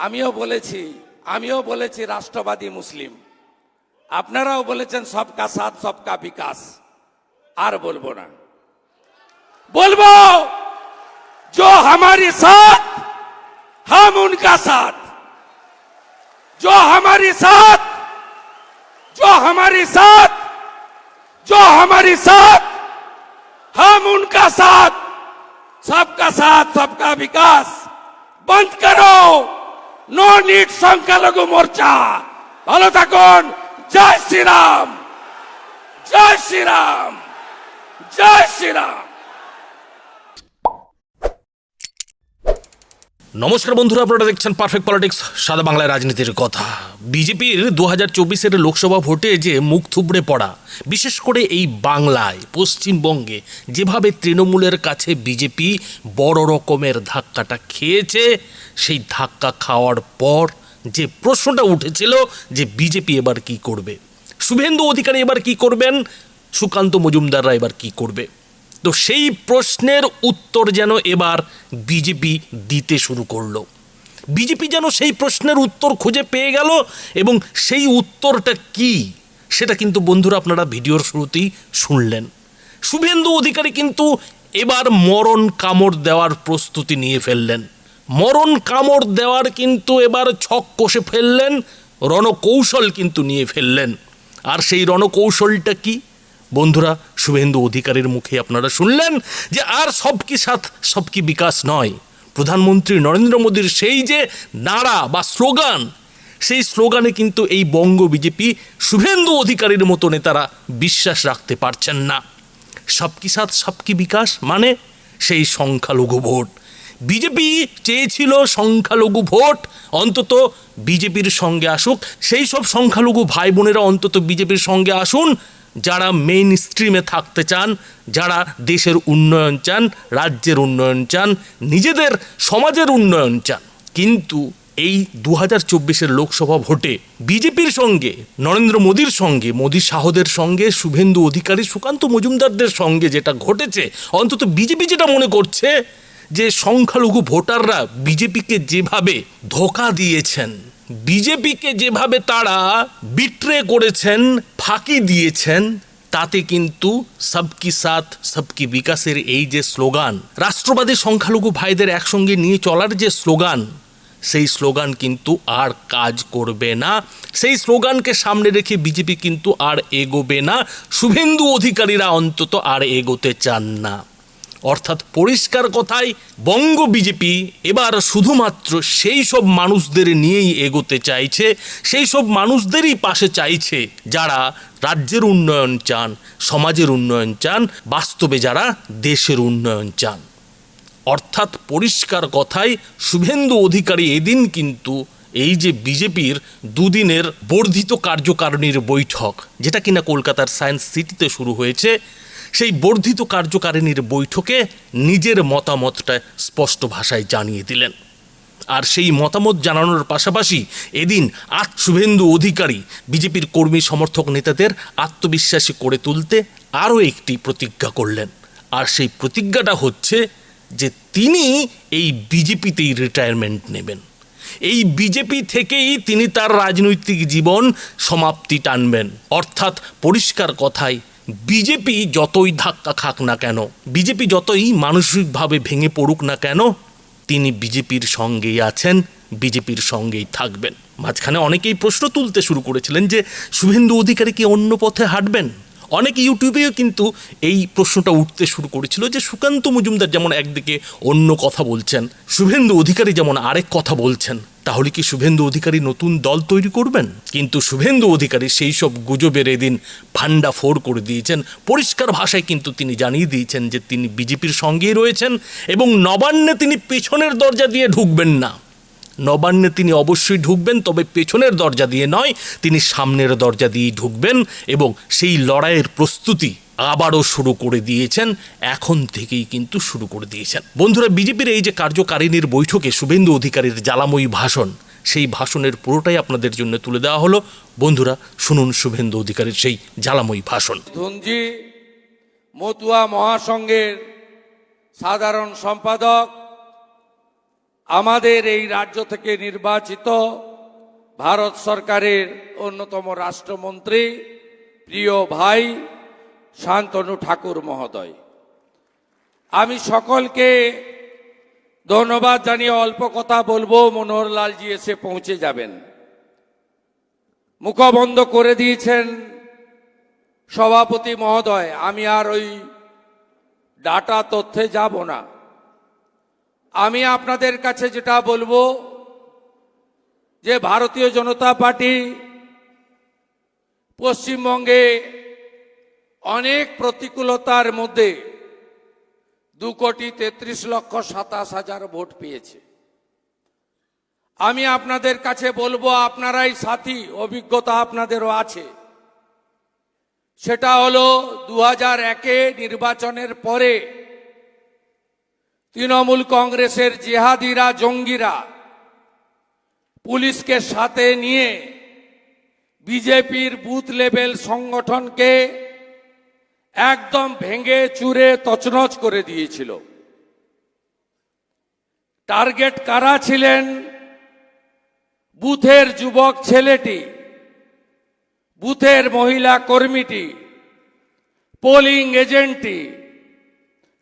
আমিও বলেছি আমিও বলেছি রাষ্ট্রবাদী মুসলিম আপনারাও বলেছেন সবকা সাথ সবকা বিকাশ আর বলবো না বলবো जो हमारे साथ हम उनका साथ जो हमारे साथ जो हमारे साथ जो हमारे साथ हम उनका साथ सबका साथ सबका विकास बंद करो নো নিট সংখ্যালঘু মোর্চা ভালো থাকুন জয় শ্রীরাম জয় শ্রীরাম জয় শ্রীরাম নমস্কার বন্ধুরা, আপনারা দেখছেন পারফেক্ট পলিটিক্স সাদা বাংলায় রাজনীতির কথা। বিজেপির দু হাজার চব্বিশের লোকসভা ভোটে যে মুখ থুবড়ে পড়া, বিশেষ করে এই বাংলায়, পশ্চিমবঙ্গে, যেভাবে তৃণমূলের কাছে বিজেপি বড় রকমের ধাক্কাটা খেয়েছে, সেই ধাক্কা খাওয়ার পর যে প্রশ্নটা উঠেছিল যে বিজেপি এবার কি করবে? শুভেন্দু অধিকারী এবার কি করবেন? সুকান্ত মজুমদাররা এবার কি করবে? তো সেই প্রশ্নের উত্তর যেন এবার বিজেপি দিতে শুরু করল। বিজেপি যেন সেই প্রশ্নের উত্তর খুঁজে পেয়ে গেল এবং সেই উত্তরটা কি সেটা কিন্তু বন্ধুরা আপনারা ভিডিওর শুরুতেই শুনলেন। শুভেন্দু অধিকারী কিন্তু এবার মরণ কামড় দেওয়ার প্রস্তুতি নিয়ে ফেললেন। মরণ কামড় দেওয়ার কিন্তু এবার ছক কষে ফেললেন, রণকৌশল কিন্তু নিয়ে ফেললেন। আর সেই রণকৌশলটা কি? বন্ধুরা, শুভেন্দু অধিকারীর মুখে আপনারা শুনলেন যে আর সব কি সাথ সব কি বিকাশ নয়। প্রধানমন্ত্রী নরেন্দ্র মোদীর সেই যে নাড়া বা স্লোগান, সেই স্লোগানে কিন্তু এই বঙ্গ বিজেপি শুভেন্দু অধিকারীর মতো নেতারা বিশ্বাস রাখতে পারছেন না। সব কি সাথ সব কি বিকাশ মানে সেই সংখ্যালঘু ভোট। বিজেপি চেয়েছিল সংখ্যালঘু ভোট, অন্তত বিজেপির সঙ্গে আসুক। সেই সব সংখ্যালঘু ভাই বোনেরা অন্তত বিজেপির সঙ্গে আসুন যারা মেইন স্ট্রিমে থাকতে চান, যারা দেশের উন্নয়ন চান, রাজ্যের উন্নয়ন চান, নিজেদের সমাজের উন্নয়ন চান। কিন্তু এই দু হাজার চব্বিশের লোকসভা ভোটে বিজেপির সঙ্গে, নরেন্দ্র মোদীর সঙ্গে, মোদী শাহদের সঙ্গে, শুভেন্দু অধিকারী সুকান্ত মজুমদারদের সঙ্গে যেটা ঘটেছে, অন্তত বিজেপি যেটা মনে করছে যে সংখ্যালঘু ভোটাররা বিজেপিকে যেভাবে ধোকা দিয়েছেন বিজেপিকে যেভাবে তারা বিট্রে করেছেন, ফাঁকি দিয়েছেন, তাতে কিন্তু সবকি সাথ, সবকি বিকাশের এই যে স্লোগান, রাষ্ট্রবাদী সংখ্যালঘু ভাইদের একসঙ্গে নিয়ে চলার যে স্লোগান, সেই স্লোগান কিন্তু আর কাজ করবে না। সেই স্লোগানকে সামনে রেখে বিজেপি কিন্তু আর এগোবে না। শুভেন্দু অধিকারীরা অন্তত আর এগোতে চান না। অর্থাৎ পরিষ্কার কথায় বঙ্গ বিজেপি এবার শুধুমাত্র সেই সব মানুষদের নিয়েই এগোতে চাইছে, সেই সব মানুষদেরই পাশে চাইছে যারা রাজ্যের উন্নয়ন চান, সমাজের উন্নয়ন চান, বাস্তবে যারা দেশের উন্নয়ন চান। অর্থাৎ পরিষ্কার কথায় শুভেন্দু অধিকারী এদিন কিন্তু এই যে বিজেপির দুদিনের বর্ধিত কার্যকারিণীর বৈঠক, যেটা কিনা কলকাতার সায়েন্স সিটিতে শুরু হয়েছে সেই বর্ধিত কার্যকারিণীর বৈঠকে নিজের মতামতটা স্পষ্ট ভাষায় জানিয়ে দিলেন। আর সেই মতামত জানানোর পাশাপাশি এদিন আত শুভেন্দু অধিকারী বিজেপির কর্মী সমর্থক নেতাদের আত্মবিশ্বাসী করে তুলতে আরও একটি প্রতিজ্ঞা করলেন। আর সেই প্রতিজ্ঞাটা হচ্ছে যে তিনি এই বিজেপিতেই রিটায়ারমেন্ট নেবেন। এই বিজেপি থেকেই তিনি তার রাজনৈতিক জীবন সমাপ্তি টানবেন। অর্থাৎ পরিষ্কার কথায় বিজেপি যতই ধাক্কা খাক না কেন বিজেপি যতই মানসিকভাবে ভেঙে পড়ুক না কেন, তিনি বিজেপির সঙ্গেই আছেন বিজেপির সঙ্গেই থাকবেন। মাঝখানে অনেকেই প্রশ্ন তুলতে শুরু করেছিলেন যে, শুভেন্দু অধিকারী কি অন্য পথে হাঁটবেন? অনেক ইউটিউবেও কিন্তু এই প্রশ্নটা উঠতে শুরু করেছিল যে সুকান্ত মজুমদার যেমন একদিকে অন্য কথা বলছেন, শুভেন্দু অধিকারী যেমন আরেক কথা বলছেন, তাহলে কি শুভেন্দু অধিকারী নতুন দল তৈরি করবেন? কিন্তু শুভেন্দু অধিকারী সেই সব গুজবের এদিন ভান্ডা ফোর করে দিয়েছেন। পরিষ্কার ভাষায় কিন্তু তিনি জানিয়ে দিয়েছেন যে তিনি বিজেপির সঙ্গেই রয়েছেন এবং নবান্নে তিনি পেছনের দরজা দিয়ে ঢুকবেন না। নবান্নে তিনি অবশ্যই ঢুকবেন, তবে পেছনের দরজা দিয়ে নয়, তিনি সামনের দরজা দিয়েই ঢুকবেন এবং সেই লড়াইয়ের প্রস্তুতি আবারও শুরু করে দিয়েছেন, এখন থেকেই কিন্তু শুরু করে দিয়েছেন। বন্ধুরা, বিজেপির এই যে কার্যকারিণীর বৈঠকে শুভেন্দু অধিকারীর জ্বালাময়ী ভাষণ, সেই ভাষণের পুরোটাই আপনাদের জন্য তুলে দেওয়া হলো। বন্ধুরা, শুনুন শুভেন্দু অধিকারীর সেই জ্বালাময়ী ভাষণ। মতুয়া মহাসংঘের সাধারণ সম্পাদক আমাদের এই রাজ্য থেকে নির্বাচিত ভারত সরকারের অন্যতম রাষ্ট্রমন্ত্রী প্রিয় ভাই শান্তনু ঠাকুর মহোদয়। আমি সকলকে ধন্যবাদ জানিয়ে অল্প কথা বলব মনোহরলালজি এসে পৌঁছে যাবেন। মুখবন্ধ করে দিয়েছেন সভাপতি মহোদয়, আমি আর ওই ডাটা তথ্যে যাব না। আমি আপনাদের কাছে যেটা বলব, যে ভারতীয় জনতা পার্টি পশ্চিমবঙ্গে অনেক প্রতিকূলতার মধ্যে দু কোটি তেত্রিশ লক্ষ সাতাশ হাজার ভোট পেয়েছে। আমি আপনাদের কাছে বলব, আপনারাই সাথী, অভিজ্ঞতা আপনাদেরও আছে। সেটা হলো দু হাজার নির্বাচনের পরে তৃণমূল কংগ্রেসের জেহাদিরা, জঙ্গিরা পুলিশকে সাথে নিয়ে বিজেপির বুথ লেভেল সংগঠনকে একদম ভেঙে চুরে তছনছ করে দিয়েছিল। টার্গেট কারা ছিলেন? বুথের যুবক ছেলেটি, বুথের মহিলা কর্মীটি, পোলিং এজেন্টটি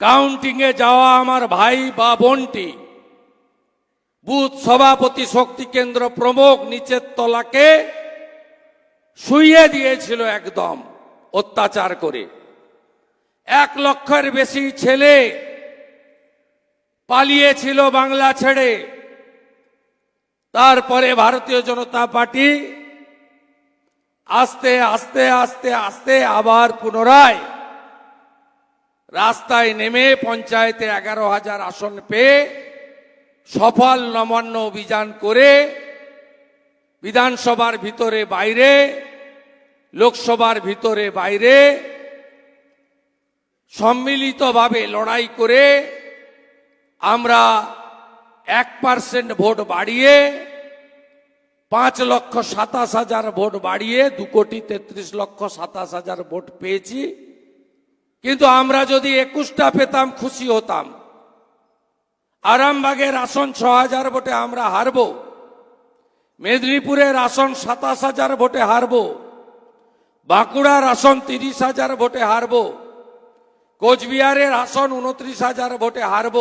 কাউন্টিংয়ে যাওয়া আমার ভাই বা বোনটি। বুথ সভাপতি শক্তি কেন্দ্র প্রমুখ নিচের তলাকে শুইয়ে দিয়েছিল একদম অত্যাচার করে। এক লক্ষের বেশি ছেলে পালিয়েছিল বাংলা ছেড়ে। তারপরে ভারতীয় জনতা পার্টি আস্তে আস্তে আস্তে আস্তে আবার পুনরায় রাস্তায় নেমে পঞ্চায়েতে এগারো হাজার আসন পেয়ে সফল নবান্ন অভিযান করে বিধানসভার ভিতরে বাইরে, লোকসভার ভিতরে বাইরে সম্মিলিতভাবে লড়াই করে আমরা এক পার্সেন্ট ভোট বাড়িয়ে পাঁচ লক্ষ সাতাশ হাজার ভোট বাড়িয়ে দু কোটি তেত্রিশ লক্ষ সাতাশ হাজার ভোট পেয়েছি। কিন্তু আমরা যদি একুশটা পেতাম, খুশি হতাম। আরামবাগের আসন ছ হাজার ভোটে আমরা হারব। মেদিনীপুরের আসন সাতাশ হাজার ভোটে হারব। বাঁকুড়ার আসন তিরিশ হাজার ভোটে হারব। কোচবিহারের আসন উনত্রিশ হাজার ভোটে হারব।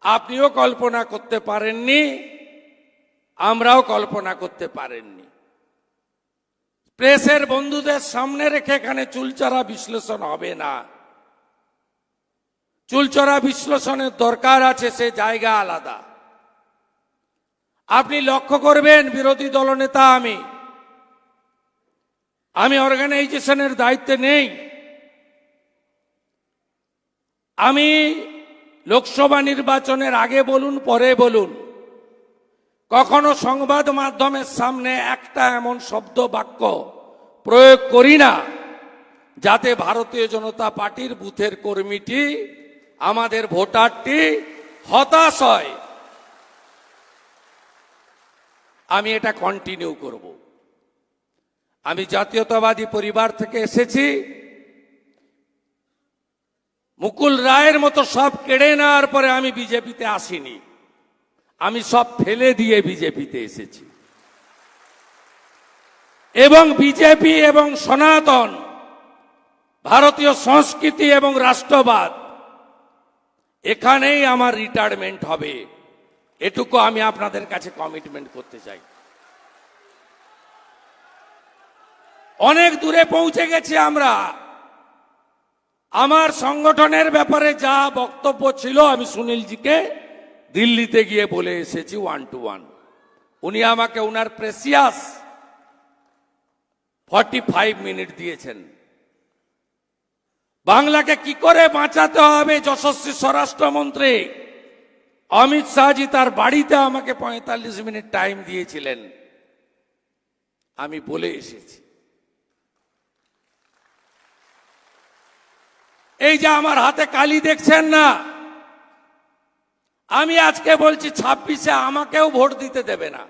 আপনিও কল্পনা করতে পারেননি, আমরাও কল্পনা করতে পারেননি। প্রেসের বন্ধুদের সামনে রেখে এখানে চুলচরা বিশ্লেষণ হবে না। চুলচরা বিশ্লেষণের দরকার আছে, সে জায়গা আলাদা। আপনি লক্ষ্য করবেন, বিরোধী দলনেতা আমি। আমি অর্গানাইজেশনের দায়িত্বে নেই। আমি লোকসভা নির্বাচনের আগে বলুন, পরে বলুন। কখনো সংবাদ মাধ্যমের সামনে একটা এমন শব্দ বাক্য প্রয়োগ করি না, যাতে ভারতীয় জনতা পার্টির বুথের কর্মীটি, আমাদের ভোটারটি হতাশ হয়। আমি এটা কন্টিনিউ করব। আমি জাতীয়তাবাদী পরিবার থেকে এসেছি। মুকুল রায়ের মতো সব কেড়ে নেওয়ার পরে আমি বিজেপিতে আসিনি। আমি সব ফেলে দিয়ে বিজেপিতে এসেছি। এবং বিজেপি এবং সনাতন, ভারতীয় সংস্কৃতি এবং রাষ্ট্রবাদ, এখানেই আমার রিটায়ারমেন্ট হবে। এটুকু আমি আপনাদের কাছে কমিটমেন্ট করতে চাই। অনেক দূরে পৌঁছে গেছি আমরা। আমার সংগঠনের ব্যাপারে যা বক্তব্য ছিল আমি সুনীলজিকে দিল্লিতে গিয়ে বলে এসেছি ওয়ান টু ওয়ান উনি আমাকে উনার প্রেসিয়াস ফর্টি ফাইভ মিনিট দিয়েছেন। বাংলাকে কি করে বাঁচাতে হবে যশস্বী স্বরাষ্ট্রমন্ত্রী? অমিত শাহজি তার বাড়িতে আমাকে পঁয়তাল্লিশ মিনিট টাইম দিয়েছিলেন। আমি বলে এসেছি। এই যে আমার হাতে কালি দেখছেন না আমি আজকে বলছি ছাব্বিশে আমাকেও ভোট দিতে দেবে না।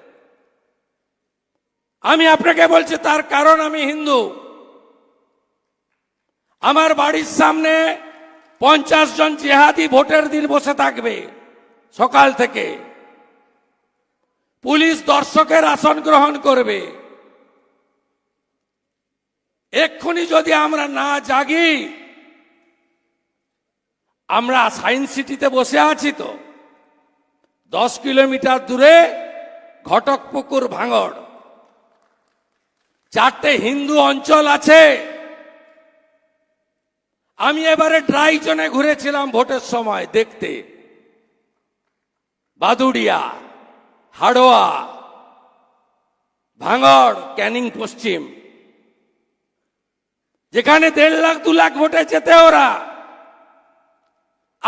আমি আপনাকে বলছি তার কারণ আমি হিন্দু। আমার বাড়ির সামনে পঞ্চাশ জন জেহাদি ভোটের দিন বসে থাকবে সকাল থেকে। পুলিশ দর্শকের আসন গ্রহণ করবে। এক্ষুনি যদি আমরা না জাগি, আমরা সায়েন্স সিটিতে বসে আছি তো। দশ কিলোমিটার দূরে ঘটকপুকুর ভাঙড়। চারটে হিন্দু অঞ্চল আছে। আমি এবারে ড্রাই জোনে ঘুরেছিলাম ভোটের সময় দেখতে। বাদুড়িয়া, হাড়োয়া, ভাঙড়, ক্যানিং পশ্চিম। যেখানে দেড় লাখ, দু লাখ ভোটে যেতে ওরা।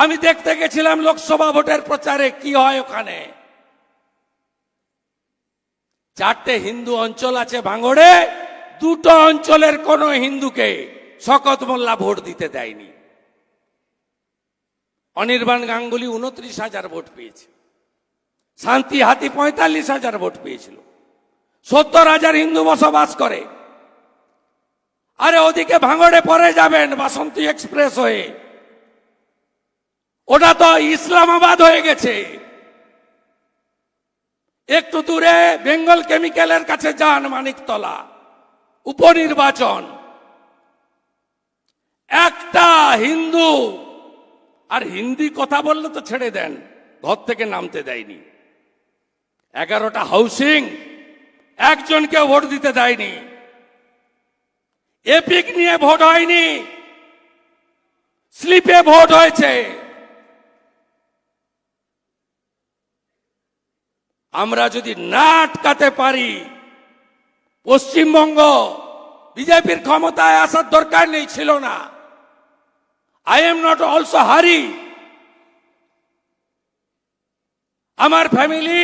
আমি দেখতে গেছিলাম লোকসভা ভোটের প্রচারে কি হয় ওখানে। চারটে হিন্দু অঞ্চল আছে ভাঙড়ে, দুটো অঞ্চলের কোন হিন্দুকে শকত মোল্লা ভোট দিতে দেয়নি। অনির্বাণ গাঙ্গুলি উনত্রিশ হাজার ভোট পেয়েছে। শান্তি হাতি পঁয়তাল্লিশ হাজার ভোট পেয়েছিল। সত্তর হাজার হিন্দু বসবাস করে। আরে ওদিকে ভাঙড়ে পরে যাবেন বাসন্তী এক্সপ্রেস হয়ে। ওটা তো ইসলামাবাদ হয়ে গেছে। একটু দূরে বেঙ্গল কেমিক্যালের কাছে যান মানিকতলা। উপনির্বাচন। একটা হিন্দু, আর হিন্দি কথা বললে তো ছেড়ে দেন, ঘর থেকে নামতে দেয়নি। এগারোটা হাউসিং একজনকে ভোট দিতে দেয়নি। এপিক নিয়ে ভোট হয়নি। স্লিপে ভোট হয়েছে। আমরা যদি না আটকাতে পারি, পশ্চিমবঙ্গ বিজেপির ক্ষমতায় আসার দরকার নেই, ছিল না। আই এম নট অলসো হারি আমার ফ্যামিলি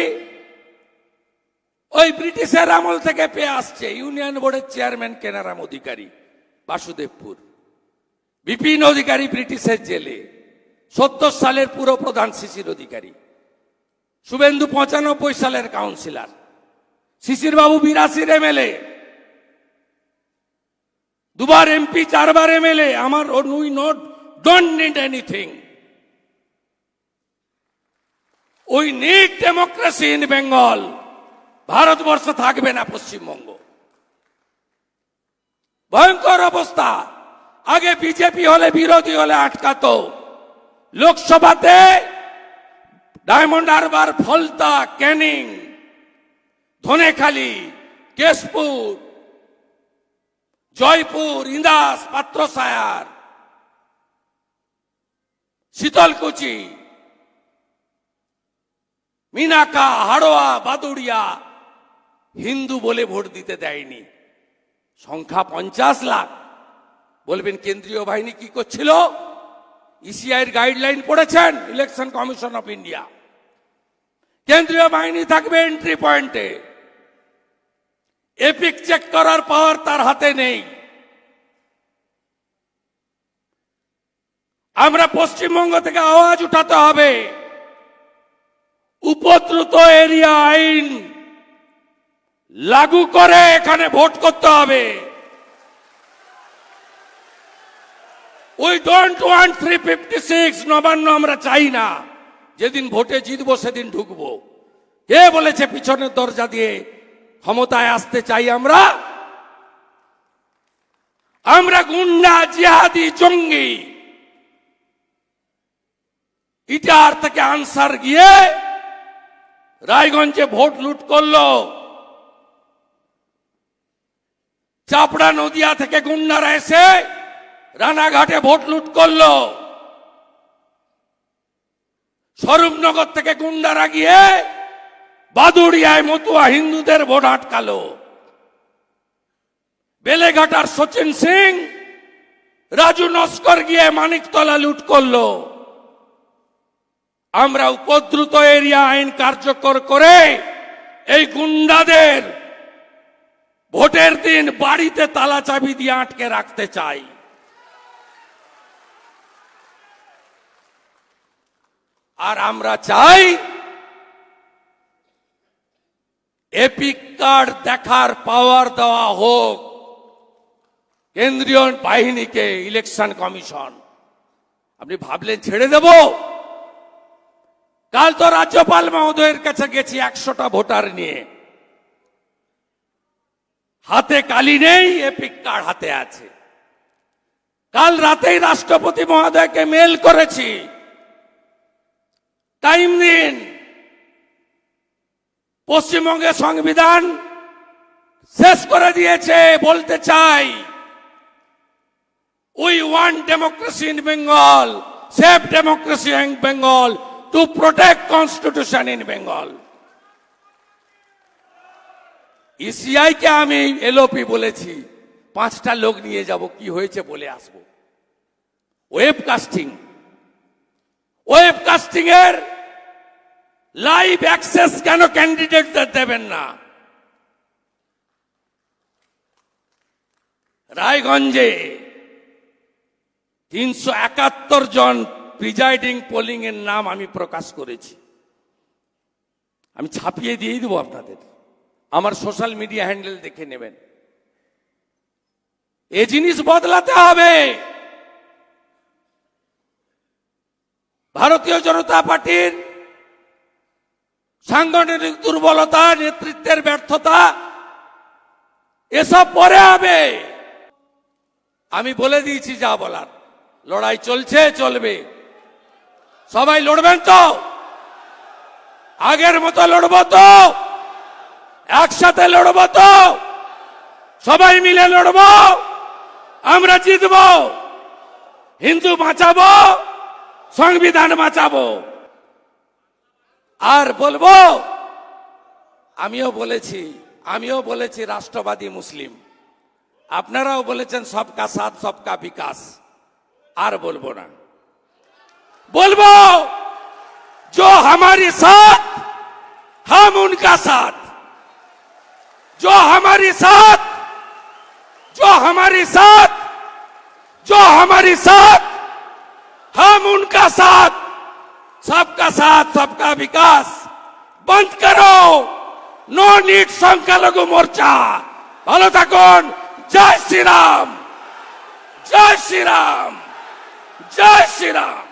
ওই ব্রিটিশের আমল থেকে পেয়ে আসছে, union board chairman Kenaram Adhikari, Basudevpur. Bipin Adhikari ব্রিটিশের জেলে সত্তর সালের পুরো প্রধান শিশির অধিকারী। শুভেন্দু পঁচানব্বই সালের কাউন্সিলর। শিশির বাবু বিরাশির এমএলএ। দুবার এমপি, চারবার এমএলএ। আমার we not don't need anything we need democracy in Bengal Bharatvarsha থাকবে না পশ্চিমবঙ্গ। ভয়ঙ্কর অবস্থা। আগে বিজেপি হলে, বিরোধী হলে আটকাতো। লোকসভাতে ডায়মন্ড হারবার, ফলতা, ক্যানিং, ধনেখালি, কেশপুর, জয়পুর, ইন্দাস, পাত্রসায়ার, শীতলকুচি, মিনাকা, হাড়োয়া, বাদুড়িয়া, হিন্দু বলে ভোট দিতে দেয়নি। সংখ্যা পঞ্চাশ লাখ। বলবেন কেন্দ্রীয় বাহিনী কি করছিল? ইসিআইয়ের গাইডলাইন পড়েছেন ইলেকশন কমিশন অফ ইন্ডিয়া কেন্দ্রীয় বাহিনী থাকবে এন্ট্রি পয়েন্টে এপিক চেক করার পাওয়ার তার হাতে নেই। আমরা পশ্চিমবঙ্গ থেকে আওয়াজ উঠাতে হবে। উপদ্রুত এরিয়া আইন লাগু করে এখানে ভোট করতে হবে। We don't want three fifty six Nabanna আমরা চাই না। যেদিন ভোটে জিতবো, সেদিন ঢুকবো। কে বলেছে পিছনের দরজা দিয়ে ক্ষমতায় আসতে চাই আমরা? আমরা গুন্ডা, জিহাদি, জঙ্গি। ইটার থেকে আনসার গিয়ে রায়গঞ্জে ভোট লুট করল। চাপড়া নদিয়া থেকে গুন্ডারা এসে রানাঘাটে ভোট লুট করল। স্বরূপনগর থেকে গুন্ডারা গিয়ে বাদুড়িয়ায় মতুয়া হিন্দুদের ভোট আটকালো। বেলেঘাটার সচিন সিং, রাজু নস্কর গিয়ে মানিকতলা লুট করল। আমরা উপদ্রুত এরিয়া আইন কার্যকর করে এই গুন্ডাদের ভোটের দিন বাড়িতে তালা চাবি দিয়ে আটকে রাখতে চাই। আর আমরা চাই এপিক কার্ড দেখার পাওয়ার দেওয়া হোক। কেন্দ্রীয় বাহিনীকে ইলেকশন কমিশন আপনি ভাবলেন ছেড়ে দেব? কাল তো রাজ্যপাল মহোদয়ের কাছে গেছি একশোটা ভোটার নিয়ে। হাতে কালি নেই এপিক কার্ড হাতে আছে। কাল রাতেই রাষ্ট্রপতি মহোদয়কে মেল করেছি। টাইম দিন। পশ্চিমবঙ্গের সংবিধান শেষ করে দিয়েছে, বলতে চাই। We want democracy in Bengal safe democracy in Bengal to protect constitution in Bengal ECI কে আমি এলওপি বলেছি, পাঁচটা লোক নিয়ে যাব, কি হয়েছে বলে আসব। ওয়েব কাস্টিং ওয়েব কাস্টিং এর লাইভ অ্যাক্সেস কেন ক্যান্ডিডেটদের দেবেন না? রায়গঞ্জে তিনশো একাত্তর জন প্রিজাইডিং পোলিং এর নাম আমি প্রকাশ করেছি। আমি ছাপিয়ে দিয়ে দেবো আপনাদের। আমার সোশ্যাল মিডিয়া হ্যান্ডেল দেখে নেবেন। এ জিনিস বদলাতে হবে। ভারতীয় জনতা পার্টির সাংগঠনিক দুর্বলতা, নেতৃত্বের ব্যর্থতা, এসব পরে হবে। আমি বলে দিয়েছি যা বলার। লড়াই চলছে, চলবে। সবাই লড়বেন তো? আগের মতো লড়বো তো? একসাথে লড়বো তো? সবাই মিলে লড়বো? আমরা জিতবো। হিন্দু বাঁচাবো, সংবিধান বাঁচাবো। আর বলবো আমিও বলেছি আমিও বলেছি রাষ্ট্রবাদী মুসলিম আপনারাও বলেছেন সবকা সাথ সবকা বিকাশ আর বলবো না বলবো जो हमारे साथ हम उनका साथ जो हमारे साथ जो हमारे साथ जो हमारे साथ हम उनका साथ सबका साथ सबका विकास बंद करो নো নিট সংখ্যালঘু মোর্চা ভালো থাকুন জয় শ্রীরাম জয় শ্রীরাম জয় শ্রীরাম